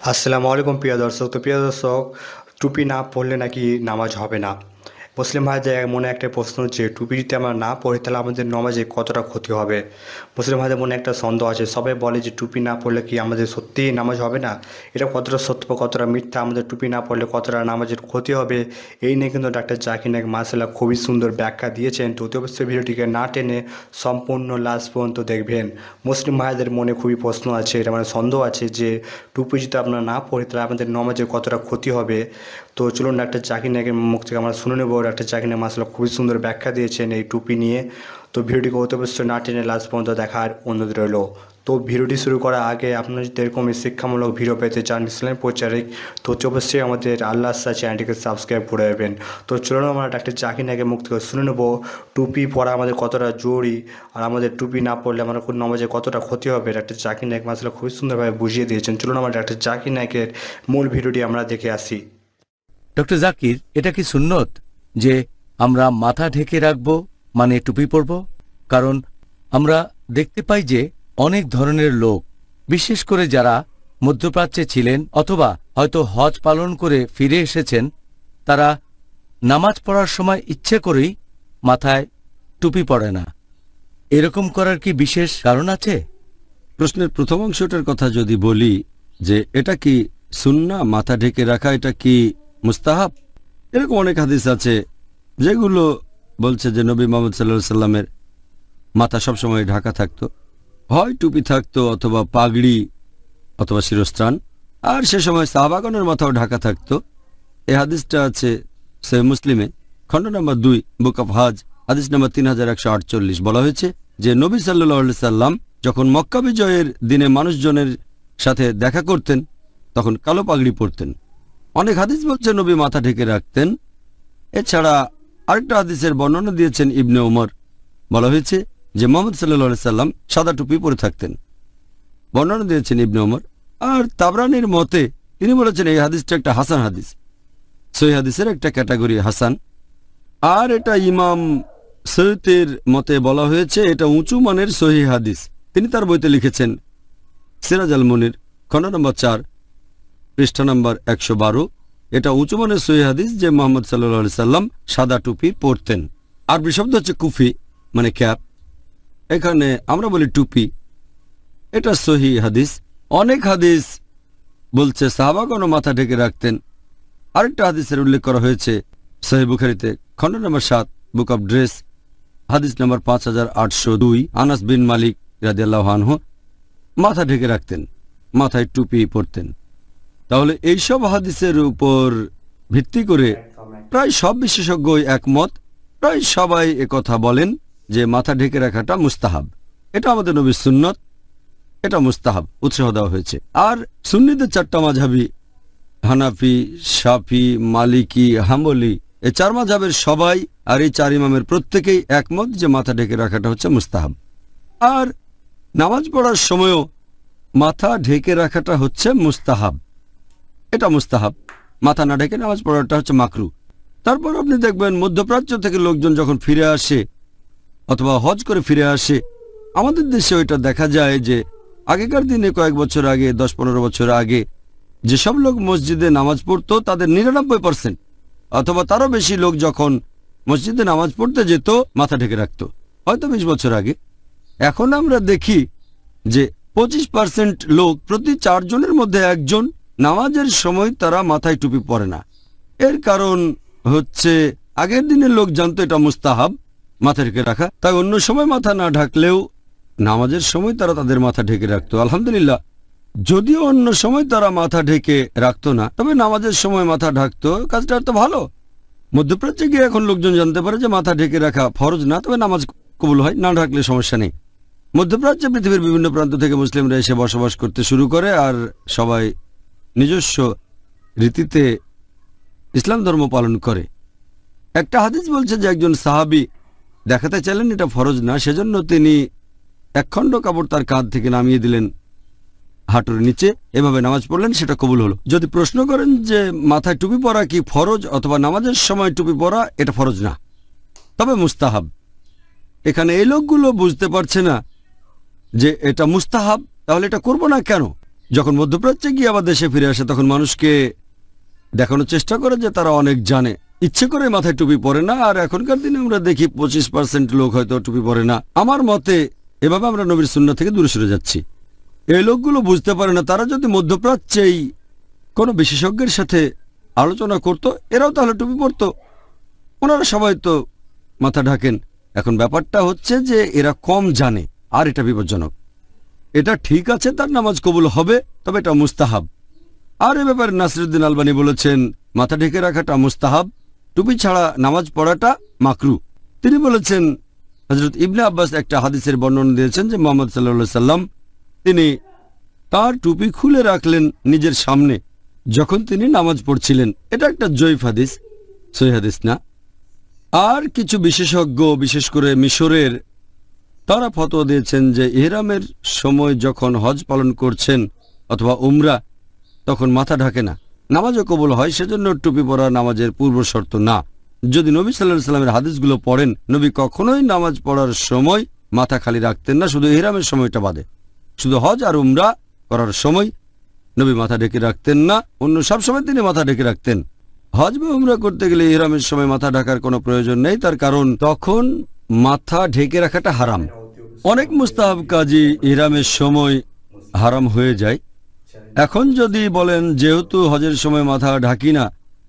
আসসালামু আলাইকুম প্রিয় দর্শক। তো প্রিয় দর্শক টুপি না পরলে নাকি নামাজ হবে না। মুসলিম ভাইদের মনে একটা প্রশ্ন যে, টুপি যদি আমরা না পড়ি তাহলে আমাদের নামাজে কতটা ক্ষতি হবে? মুসলিম ভাইদের মনে একটা সন্দেহ আছে। সবাই বলে যে, টুপি না পড়লে কি আমাদের সত্যিই নামাজ হবে না? এটা কতটা সত্য কতটা মিথ্যা? আমাদের টুপি না পড়লে কতটা নামাজের ক্ষতি হবে? এই নিয়ে কিন্তু ডাক্তার জাকির নায়ক মাসাল্লাহ খুবই সুন্দর ব্যাখ্যা দিয়েছেন। তো অতি অবশ্যই ভিডিওটিকে না টেনে সম্পূর্ণ লাস্ট পর্যন্ত দেখবেন। মুসলিম ভাইদের মনে খুবই প্রশ্ন আছে, এটা মানে সন্দেহ আছে যে, টুপি যদি আমরা না পড়ি তাহলে আমাদের নমাজের কতটা ক্ষতি হবে? তো চলুন ডাক্তার জাকির নায়কের মুখ থেকে আমরা শুনে নেব। জাকির নায়ক মাসাল্লাহ খুবই সুন্দর ব্যাখ্যা দিয়েছেন এই টুপি নিয়ে। তো ভিডিওটিকে অতি অবশ্যই না টেনে লাস্ট পর্যন্ত দেখার অনুরোধ রইল। তো ভিডিওটি শুরু করার আগে আপনারা যদি এরকম শিক্ষামূলক ভিডিও পেতে চান, ইসলাম প্রচারিক তো অবশ্যই আমাদের আল্লাহ সাহ চ্যানেলটিকে সাবস্ক্রাইব করে দেবেন তো চলুন আমরা ডাক্তার জাকির নায়কের মুখ থেকে শুনে নেব। টুপি পরা আমাদের কতটা জরুরি আর আমাদের টুপি না পড়লে আমার কোন নামাজে কতটা ক্ষতি হবে ডাক্তার জাকির নায়ক মাসাল্লাহ খুবই সুন্দরভাবে বুঝিয়ে দিয়েছেন। চলুন আমরা ডাক্তার জাকির নায়কের মূল ভিডিওটি আমরা দেখে আসি। ডক্টর জাকির, এটা কি সুন্নত? যে আমরা মাথা ঢেকে রাখব মানে টুপি পরব। কারণ আমরা দেখতে পাই যে অনেক ধরনের লোক, বিশেষ করে যারা মধ্যপ্রাচ্যে ছিলেন অথবা হয়তো হজ পালন করে ফিরে এসেছেন, তারা নামাজ পড়ার সময় ইচ্ছে করেই মাথায় টুপি পড়ে না। এরকম করার কি বিশেষ কারণ আছে? প্রশ্নের প্রথম অংশটার কথা যদি বলি যে এটা কি সুন্না, মাথা ঢেকে রাখা, এটা কি মুস্তাহাব? এরকম অনেক হাদিস আছে যেগুলো বলছে যে নবী মোহাম্মদ সাল্লা সাল্লামের মাথা সবসময় ঢাকা থাকতো। হয় টুপি থাকতো অথবা পাগড়ি অথবা শিরস্ত্রাণ। আর সে সময় সাহাবাগনের মাথাও ঢাকা থাকতো। এই হাদিসটা আছে সে মুসলিমে। খণ্ড নম্বর দুই, বুক অফ হাজ, হাদিস নম্বর তিন হাজার একশো আটচল্লিশ বলা হয়েছে যে নবী সাল্লাহ সাল্লাম যখন মক্কা বিজয়ের দিনে মানুষজনের সাথে দেখা করতেন, তখন কালো পাগড়ি পরতেন। অনেক হাদিস বলছে, নবী মাথা ঢেকে রাখতেন। এছাড়া আরেকটা হাদিসের বর্ণনা দিয়েছেন ইবনে উমর। বলা হয়েছে যে মোহাম্মদ সাল্লাহ সাল্লাম সাদা টুপি পরে থাকতেন। বর্ণনা দিয়েছেন ইবনে উমর। আর তাবরানির মতে তিনি বলেছেন, এই হাদিসটা একটা হাসান হাদিস। সই হাদিসের একটা ক্যাটাগরি হাসান। আর এটা ইমাম সৈয়দের মতে বলা হয়েছে, এটা উঁচু মানের সহি হাদিস। তিনি তার বইতে লিখেছেন, সিরাজ আল মনির খণ্ড নম্বর চার পৃষ্ঠা নম্বর একশো বারো। এটা উঁচু মানের সহি হাদিস যে মোহাম্মদ সাল্লা সাল্লাম সাদা টুপি পরতেন। আরবি শব্দ হচ্ছে কুফি মানে ক্যাপ। এখানে আমরা বলি টুপি। এটা সহি হাদিস। অনেক হাদিস বলছে সাহাবাগণ মাথা ঢেকে রাখতেন। আরেকটা হাদিসের উল্লেখ করা হয়েছে সহি বুখারিতে খণ্ড নম্বর সাত, বুক অব ড্রেস, হাদিস নম্বর পাঁচ হাজার আটশো দুই, আনাস বিন মালিক রাজিয়াল্লাহ মাথা ঢেকে রাখতেন, মাথায় টুপি পরতেন। তাহলে এইসব হাদিসের উপর ভিত্তি করে প্রায় সব বিশেষজ্ঞই একমত। প্রায় সবাই কথা বলেন যে মাথা ঢেকে রাখাটা মুস্তাহাব। এটা আমাদের নবীর সুন্নত। এটা মুস্তাহাব, উৎসাহ দেওয়া হয়েছে। আর সুন্নিদের চারটা মাঝাবি, হানাফি, শাফি, মালিকি, হাম্বলি, এ চার মাঝাবের সবাই আর এই চার ইমামের প্রত্যেকেই একমত যে মাথা ঢেকে রাখাটা হচ্ছে মুস্তাহাব। আর নামাজ পড়ার সময়ও মাথা ঢেকে রাখাটা হচ্ছে মুস্তাহাব। এটা মুস্তাহাব। মাথা না ঢেকে নামাজ পড়াটা হচ্ছে মাকরু। তারপর আপনি দেখবেন মধ্যপ্রাচ্য থেকে লোকজন যখন ফিরে আসে, অথবা হজ করে ফিরে আসে, আমাদের দেশে ওইটা দেখা যায় যে আগেকার দিনে কয়েক বছর আগে, দশ পনেরো বছর আগে, যেসব লোক মসজিদে নামাজ পড়তো, তাদের নিরানব্বই পার্সেন্ট, অথবা তারও বেশি লোক যখন মসজিদে নামাজ পড়তে যেত, মাথা ঢেকে রাখতো। হয়তো বিশ বছর আগে। এখন আমরা দেখি যে পঁচিশ পার্সেন্ট লোক প্রতি চারজনের মধ্যে একজন নামাজের সময় তারা মাথায় টুপি পরে না। এর কারণ হচ্ছে, আগের দিনের লোক জানতো এটা মুস্তাহাব মাথা ঢেকে রাখা। তাই অন্য সময় মাথা না ঢাকলেও নামাজের সময় তারা তাদের মাথা ঢেকে রাখতো। আলহামদুলিল্লাহ, যদিও অন্য সময় তারা মাথা ঢেকে রাখতো না, তবে নামাজের সময় মাথা ঢাকতো, কাজটা তো ভালো। মধ্যপ্রাচ্যে গিয়ে এখন লোকজন জানতে পারে যে মাথা ঢেকে রাখা ফরজ না, তবে নামাজ কবুল হয়, না ঢাকলে সমস্যা নেই। মধ্যপ্রাচ্যে পৃথিবীর বিভিন্ন প্রান্ত থেকে মুসলিমরা এসে বসবাস করতে শুরু করে, আর সবাই নিজস্ব রীতিতে ইসলাম ধর্ম পালন করে। একটা হাদিস বলছে যে একজন সাহাবি দেখাতে চাইলেন এটা ফরজ না, সেজন্য তিনি একখণ্ড কাপড় তার কাঁধ থেকে নামিয়ে দিলেন হাঁটুর নিচে। এভাবে নামাজ পড়লেন, সেটা কবুল হলো। যদি প্রশ্ন করেন যে মাথায় টুপি পরা কি ফরজ অথবা নামাজের সময় টুপি পরা, এটা ফরজ না। তবে মুস্তাহাব, এখানে এই লোকগুলো বুঝতে পারছে না যে এটা মুস্তাহাব, তাহলে এটা করব না কেন? যখন মধ্যপ্রাচ্যে গিয়ে আবার দেশে ফিরে আসে, তখন মানুষকে দেখানোর চেষ্টা করে যে তারা অনেক জানে। ইচ্ছে করে মাথায় টুপি পরে না, আর এখনকার দিনে আমরা দেখি পঁচিশ পার্সেন্ট লোক হয়তো টুপি পরে না। আমার মতে, এভাবে আমরা নবীর সুন্না থেকে দূরে সরে যাচ্ছি। এই লোকগুলো বুঝতে পারে না, তারা যদি মধ্যপ্রাচ্যেই কোনো বিশেষজ্ঞের সাথে আলোচনা করত, এরাও তাহলে টুপি পরতো। ওনারা সবাই তো মাথা ঢাকেন। এখন ব্যাপারটা হচ্ছে যে এরা কম জানে, আর এটা বিপজ্জনক। এটা ঠিক আছে, তার নামাজ কবুল হবে, তবে এটা মুস্তাহাব। আর এ ব্যাপারে নাসিরুদ্দিন আলবানি বলেছেন, মাথা ঢেকে রাখাটা মুস্তাহাব, টুপি ছাড়া নামাজ পড়াটা মাকরু। তিনি বলেছেন হজরত ইবনে আব্বাস একটা হাদিসের বর্ণনা দিয়েছেন যে মোহাম্মদ সাল্লা সাল্লাম তিনি তার টুপি খুলে রাখলেন নিজের সামনে, যখন তিনি নামাজ পড়ছিলেন। এটা একটা জৈফ হাদিস সই হাদিস না। আর কিছু বিশেষজ্ঞ, বিশেষ করে মিশরের তারা ফতোয়া দিয়েছেন যে ইহরামের সময় যখন হজ পালন করছেন অথবা উমরা, তখন মাথা ঢাকে না। নামাজও কবল হয়, সেজন্য টুপি পরা নামাজের পূর্ব শর্ত না। যদি নবী সাল্লাহ সাল্লামের হাদিসগুলো পড়েন, নবী কখনোই নামাজ পড়ার সময় মাথা খালি রাখতেন না, শুধু ইহরামের সময়টা বাদে। শুধু হজ আর উমরা করার সময় নবী মাথা ঢেকে রাখতেন না, অন্য সব সময় তিনি মাথা ঢেকে রাখতেন। হজ বা উমরা করতে গেলে ইহরামের সময় মাথা ঢাকার কোনো প্রয়োজন নেই, তার কারণ তখন মাথা ঢেকে রাখাটা হারাম। অনেক মুস্তাহাব কাজী ইহরামের সময় হারাম হয়ে যায়। এখন যদি বলেন, যেহেতু হজের সময় মাথা ঢাকি না,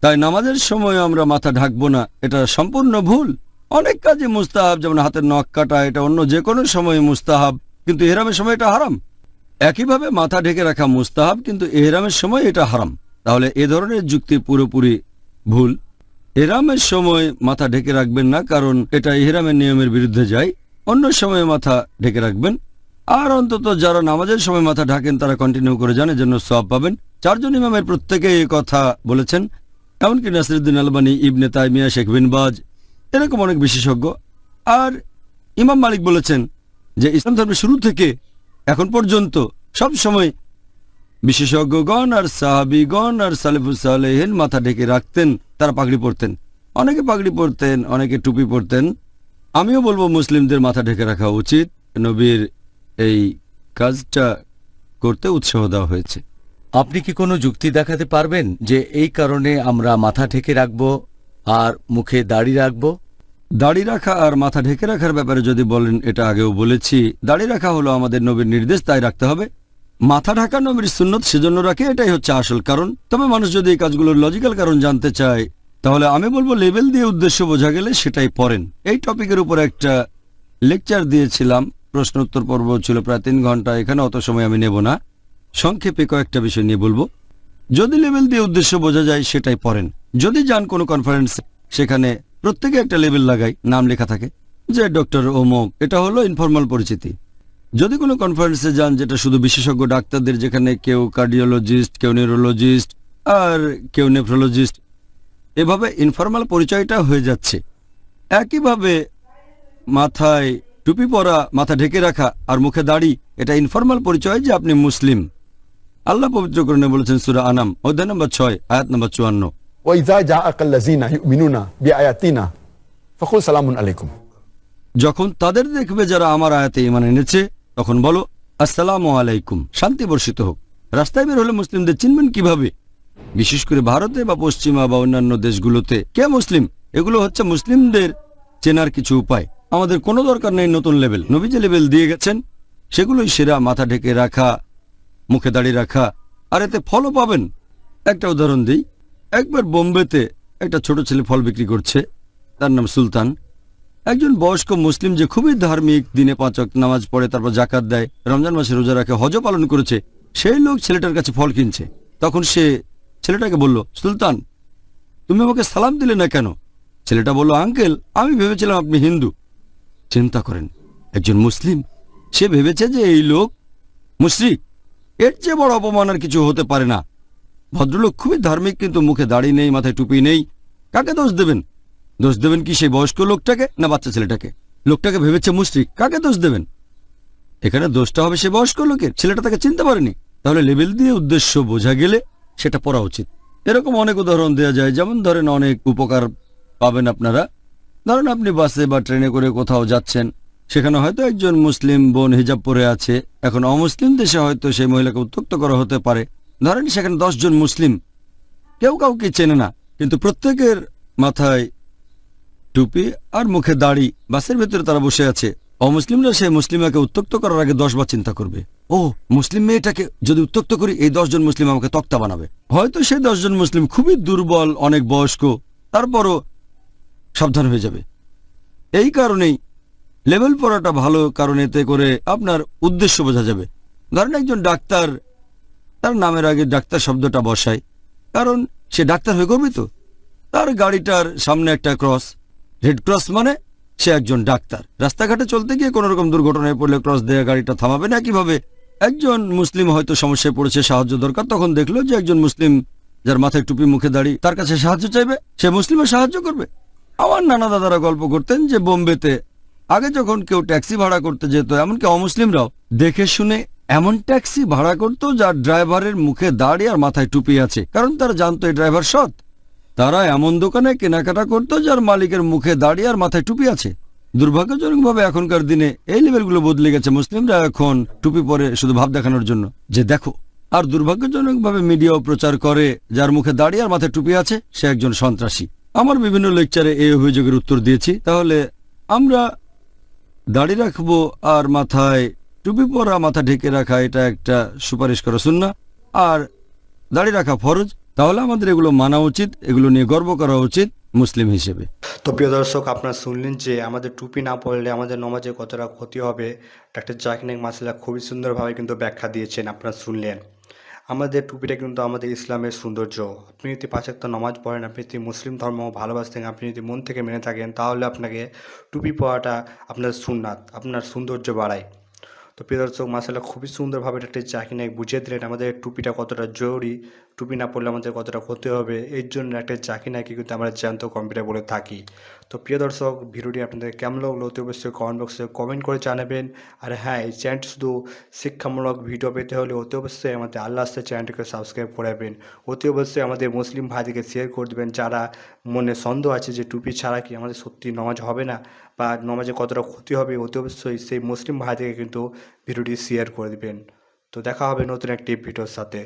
তাই নামাজের সময় আমরা মাথা ঢাকবো না, এটা সম্পূর্ণ ভুল। অনেক কাজে মুস্তাহাব, যেমন হাতের নখ কাটা, এটা অন্য যে কোনো সময় মুস্তাহাব, কিন্তু এহরামের সময় এটা হারাম। একইভাবে মাথা ঢেকে রাখা মুস্তাহাব, কিন্তু এহরামের সময় এটা হারাম। তাহলে এ ধরনের যুক্তি পুরোপুরি ভুল। এহরামের সময় মাথা ঢেকে রাখবেন না, কারণ এটা এহরামের নিয়মের বিরুদ্ধে যায়। অন্য সময় মাথা ঢেকে রাখবেন। আর অন্তত যারা নামাজের সময় মাথা ঢাকেন, তারা কন্টিনিউ করে যান জন্য সব পাবেন। চারজন ইমামের প্রত্যেকে কথা বলেছেন। এমনকি নাসিরুদ্দিন আলবানী, ইবনে তাইমিয়া, শেখ বিন বাজ, এরকম অনেক বিশেষজ্ঞ। আর ইমাম মালিক বলেছেন যে, ইসলাম ধর্মের শুরু থেকে এখন পর্যন্ত সব সময় বিশেষজ্ঞগণ আর সাহাবিগণ আর সালেফুসালেহীন মাথা ঢেকে রাখতেন, তারা পাগড়ি পরতেন। অনেকে পাগড়ি পরতেন, অনেকে টুপি পরতেন। আমিও বলব মুসলিমদের মাথা ঢেকে রাখা উচিত নবীর এই কাজটা করতে উৎসাহ দেওয়া হয়েছে। আপনি কি কোনো যুক্তি দেখাতে পারবেন যে এই কারণে আমরা মাথা ঢেকে রাখব আর মুখে দাড়ি রাখব? দাড়ি রাখা আর মাথা ঢেকে রাখার ব্যাপারে যদি বলেন এটা আগেও বলেছি। দাড়ি রাখা হলো আমাদের নবীর নির্দেশ তাই রাখতে হবে। মাথা ঢাকা নবীর সুন্নত সেজন্য রাখে এটাই হচ্ছে আসল কারণ। তবে মানুষ যদি এই কাজগুলোর লজিক্যাল কারণ জানতে চায় তাহলে আমি বলব লেভেল দিয়ে উদ্দেশ্য বোঝা গেলে সেটাই পড়েন। এই টপিকের উপর একটা লেকচার দিয়েছিলাম, প্রশ্নোত্তর পর্ব ছিল প্রায় তিন ঘণ্টা, এখানে অত সময় আমি নেব না। সংক্ষেপে কয়েকটা বিষয় নিয়ে বলব। যদি লেভেল দিয়ে উদ্দেশ্য বোঝা যায়, সেটাই পড়েন। যদি যান কোনো কনফারেন্স সেখানে প্রত্যেকে একটা লেভেল লাগাই, নাম লেখা থাকে, যে ডক্টর ওমক এটা হলো ইনফর্মাল পরিচিতি। যদি কোনো কনফারেন্সে যান, যেটা শুধু বিশেষজ্ঞ ডাক্তারদের, যেখানে কেউ কার্ডিওলজিস্ট কেউ নিউরোলজিস্ট আর কেউ নেফ্রোলজিস্ট এভাবে ইনফর্মাল পরিচয়টা হয়ে যাচ্ছে। একইভাবে মাথায় টুপি পরা মাথা ঢেকে রাখা আর মুখে দাড়ি এটা ইনফর্মাল পরিচয় যে আপনি মুসলিম। আল্লাহ পবিত্র করণে বলেছেন সুরা আনাম অধ্যায় নম্বর ছয় আয়াত নম্বর চুয়ান্ন। যখন তাদের দেখবে যারা আমার আয়াতে ইমান এনেছে তখন বলো আসসালাম আলাইকুম। শান্তি বর্ষিত হোক। রাস্তায় বের হলে মুসলিমদের চিনবেন কীভাবে? বিশেষ করে ভারতে বা পশ্চিমা বা অন্যান্য দেশগুলোতে। কে মুসলিম? এগুলো হচ্ছে মুসলিমদের চেনার কিছু উপায়। আমাদের কোনো দরকার নেই নতুন লেভেল। নবী যে লেভেল দিয়ে গেছেন, সেগুলোই সেরা মাথা ঢেকে রাখা, মুখে দাঁড়িয়ে রাখা। আর এতে ফলও পাবেন। একটা উদাহরণ দিই। একবার বোম্বেতে একটা ছোট ছেলে ফল বিক্রি করছে, তার নাম সুলতান। একজন বয়স্ক মুসলিম যে খুবই ধার্মিক, দিনে পাঁচক নামাজ পড়ে, তারপর জাকাত দেয়, রমজান মাসে রোজা রাখে হজ পালন করেছে, সেই লোক ছেলেটার কাছে ফল কিনছে। তখন সে ছেলেটাকে বলল, সুলতান, তুমি আমাকে সালাম দিলে না কেন? ছেলেটা বলল, আঙ্কেল, আমি ভেবেছিলাম আপনি হিন্দু। চিন্তা করেন, একজন মুসলিম, সে ভেবেছে যে এই লোক মুশরিক। এর চেয়ে বড় অপমান আর কিছু হতে পারে না। ভদ্রলোক খুবই ধার্মিক, কিন্তু মুখে দাড়ি নেই, মাথায় টুপি নেই। কাকে দোষ দেবেন? দোষ দেবেন কি সেই বয়স্ক লোকটাকে না বাচ্চা ছেলেটাকে? লোকটাকে ভেবেছে মুশরিক, কাকে দোষ দেবেন? এখানে দোষটা হবে সে বয়স্ক লোকের। ছেলেটা তাকে চিনতে পারেনি। তাহলে লেবেল দিয়ে উদ্দেশ্য বোঝা গেলে সেটা পড়া উচিত। এরকম অনেক উদাহরণ দেওয়া যায়। যেমন ধরেন অনেক উপকার পাবেন আপনারা। ধরেন আপনি বাসে বা ট্রেনে করে কোথাও যাচ্ছেন। সেখানে হয়তো একজন মুসলিম বোন হিজাব পরে আছে। এখন অমুসলিম দেশে হয়তো সেই মহিলাকে উত্তক্ত করা হতে পারে। ধরেন সেখানে জন মুসলিম। কেউ কাউকে চেনে না। কিন্তু প্রত্যেকের মাথায় টুপি আর মুখে দাড়ি বাসের ভেতরে তারা বসে আছে। অমুসলিমরা সেই মুসলিমাকে উত্তক্ত করার আগে দশবার চিন্তা করবে। ও, মুসলিম মেয়েটাকে যদি উত্তক্ত করি, এই দশজন মুসলিম আমাকে তক্তা বানাবে। হয়তো সেই দশজন মুসলিম খুবই দুর্বল, অনেক বয়স্ক, তারপরও সাবধান হয়ে যাবে। এই কারণেই লেভেল পড়াটা ভালো কারণ এতে করে আপনার উদ্দেশ্য বোঝা যাবে। ধরেন একজন ডাক্তার, তার নামের আগে ডাক্তার শব্দটা বসায়, কারণ সে ডাক্তার হয়ে গর্বিত। তার গাড়িটার সামনে একটা ক্রস, রেড ক্রস মানে সে একজন ডাক্তার। রাস্তাঘাটে চলতে গিয়ে কোনো রকম দুর্ঘটনায় পড়লে ক্রস দেওয়া গাড়িটা থামাবে না কীভাবে? একজন মুসলিম হয়তো সমস্যায় পড়েছে, সাহায্য দরকার, তখন দেখল যে একজন মুসলিম, যার মাথায় টুপি মুখে দাড়ি, তার কাছে সাহায্য চাইবে, সে মুসলিমের সাহায্য করবে। আমার নানা দাদারা গল্প করতেন যে বোম্বেতে আগে যখন কেউ ট্যাক্সি ভাড়া করতে যেত, এমনকি অমুসলিমরাও, দেখে শুনে এমন ট্যাক্সি ভাড়া করতো যার ড্রাইভারের মুখে দাড়ি আর মাথায় টুপি আছে। কারণ তারা জানতো এই ড্রাইভার সৎ। তারা এমন দোকানে কেনাকাটা করতো যার মালিকের মুখে দাড়ি আর মাথায় টুপি আছে। দুর্ভাগ্যজনকভাবে এখনকার দিনে এই লেভেলগুলো বদলে গেছে। মুসলিমরা এখন টুপি পরে শুধু ভাব দেখানোর জন্য। যে দেখো, আর দুর্ভাগ্যজনকভাবে মিডিয়াও প্রচার করে যার মুখে দাড়ি আর মাথায় টুপি আছে, সে একজন সন্ত্রাসী। আমার বিভিন্ন লেকচারে এই অভিযোগের উত্তর দিয়েছি। তাহলে আমরা দাড়ি রাখব আর মাথায় টুপি পরা, মাথা ঢেকে রাখা, এটা একটা সুপারিশ করা শুননা আর দাড়ি রাখা ফরজ। তাহলে আমাদের এগুলো মানা উচিত, এগুলো নিয়ে গর্ব করা উচিত মুসলিম হিসেবে। তো প্রিয় দর্শক, আপনারা শুনলেন যে আমাদের টুপি না পড়লে আমাদের নমাজে কতটা ক্ষতি হবে? ডাক্তার জাকিনাক মাসলা খুবই সুন্দরভাবে কিন্তু ব্যাখ্যা দিয়েছেন, আপনারা শুনলেন। আমাদের টুপিটা কিন্তু আমাদের ইসলামের সৌন্দর্য। আপনি যদি পাঁচাত্তর নমাজ পড়েন, আপনি যদি মুসলিম ধর্ম ভালোবাসতেন, আপনি যদি মন থেকে মেনে থাকেন, তাহলে আপনাকে টুপি পরাটা আপনার সুন্নাত, আপনার সৌন্দর্য বাড়ায়। তো প্রিয় দর্শক মাসাল্লাহ খুবই সুন্দরভাবে ডাক্তার জাকিনাক বুঝিয়ে দিলেন আমাদের টুপিটা কতটা জরুরি টুপি না পড়লে আমাদের কতটা ক্ষতি হবে? এর জন্য একটা চাকি নাকি কিন্তু আমরা জ্যান্ত কম্পিউটার বলে থাকি। তো প্রিয় দর্শক, ভিডিওটি আপনাদের কেমন লাগল অতি অবশ্যই কমেন্ট বক্সে কমেন্ট করে জানাবেন। আর হ্যাঁ এই চ্যানেলটি শুধু শিক্ষামূলক ভিডিও পেতে হলে অতি অবশ্যই আমাদের আল্লাহ আস্তে চ্যানেলটিকে সাবস্ক্রাইব করাবেন অতি অবশ্যই আমাদের মুসলিম ভাইদেরকে শেয়ার করে দেবেন যারা মনে সন্দেহ আছে যে টুপি ছাড়া কি আমাদের সত্যি নমাজ হবে না বা নমাজে কতটা ক্ষতি হবে, অতি অবশ্যই সেই মুসলিম ভাইদেরকে কিন্তু ভিডিওটি শেয়ার করে দেবেন। তো দেখা হবে নতুন একটি ভিডিওর সাথে।